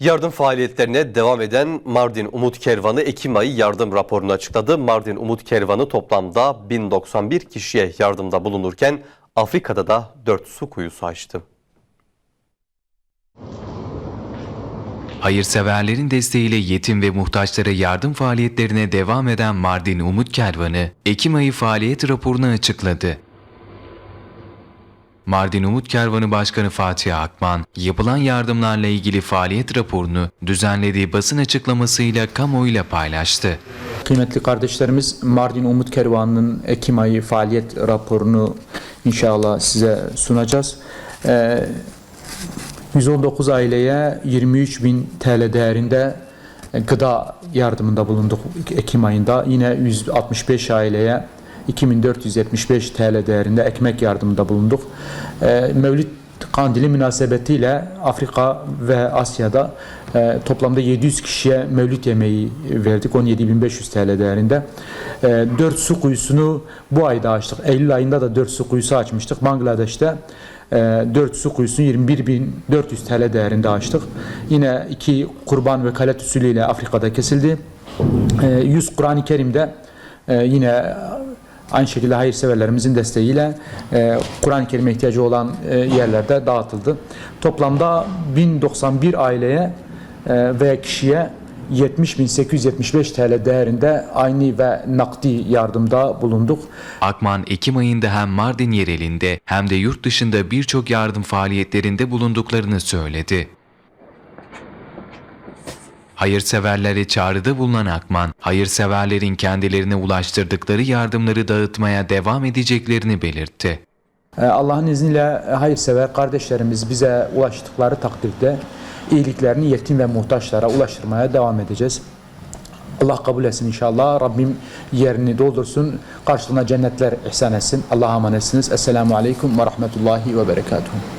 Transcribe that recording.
Yardım faaliyetlerine devam eden Mardin Umut Kervanı Ekim ayı yardım raporunu açıkladı. Mardin Umut Kervanı toplamda 1091 kişiye yardımda bulunurken Afrika'da da 4 su kuyusu açtı. Hayırseverlerin desteğiyle yetim ve muhtaçlara yardım faaliyetlerine devam eden Mardin Umut Kervanı, Ekim ayı faaliyet raporunu açıkladı. Mardin Umut Kervanı Başkanı Fatih Akman, yapılan yardımlarla ilgili faaliyet raporunu düzenlediği basın açıklamasıyla kamuoyuyla paylaştı. Kıymetli kardeşlerimiz Mardin Umut Kervanı'nın Ekim ayı faaliyet raporunu inşallah size sunacağız. Ee, 119 aileye 23 bin TL değerinde gıda yardımında bulunduk Ekim ayında. Yine 165 aileye 2475 TL değerinde ekmek yardımında bulunduk. Ee, Mevlüt Kandili münasebetiyle Afrika ve Asya'da e, toplamda 700 kişiye mevlüt yemeği verdik 17.500 TL değerinde. E, 4 su kuyusunu bu ayda açtık. Eylül ayında da 4 su kuyusu açmıştık. Bangladeş'te e, 4 su kuyusunu 21.400 TL değerinde açtık. Yine iki kurban ve kalet usulüyle Afrika'da kesildi. E, 100 Kur'an-ı Kerim'de e, yine Aynı şekilde hayırseverlerimizin desteğiyle e, Kur'an-ı Kerim'e ihtiyacı olan e, yerlerde dağıtıldı. Toplamda 1091 aileye e, ve kişiye 70.875 TL değerinde aynı ve nakdi yardımda bulunduk. Akman, Ekim ayında hem Mardin yerelinde hem de yurt dışında birçok yardım faaliyetlerinde bulunduklarını söyledi. Hayırseverlere çağrıda bulunan Akman, hayırseverlerin kendilerine ulaştırdıkları yardımları dağıtmaya devam edeceklerini belirtti. E, Allah'ın izniyle hayırsever kardeşlerimiz bize ulaştıkları takdirde iyiliklerini yetim ve muhtaçlara ulaştırmaya devam edeceğiz. Allah kabul etsin inşallah. Rabbim yerini doldursun. Karşılığına cennetler ihsan etsin. Allah'a emanetsiniz. Esselamu Aleyküm ve Rahmetullahi ve Berekatuhu.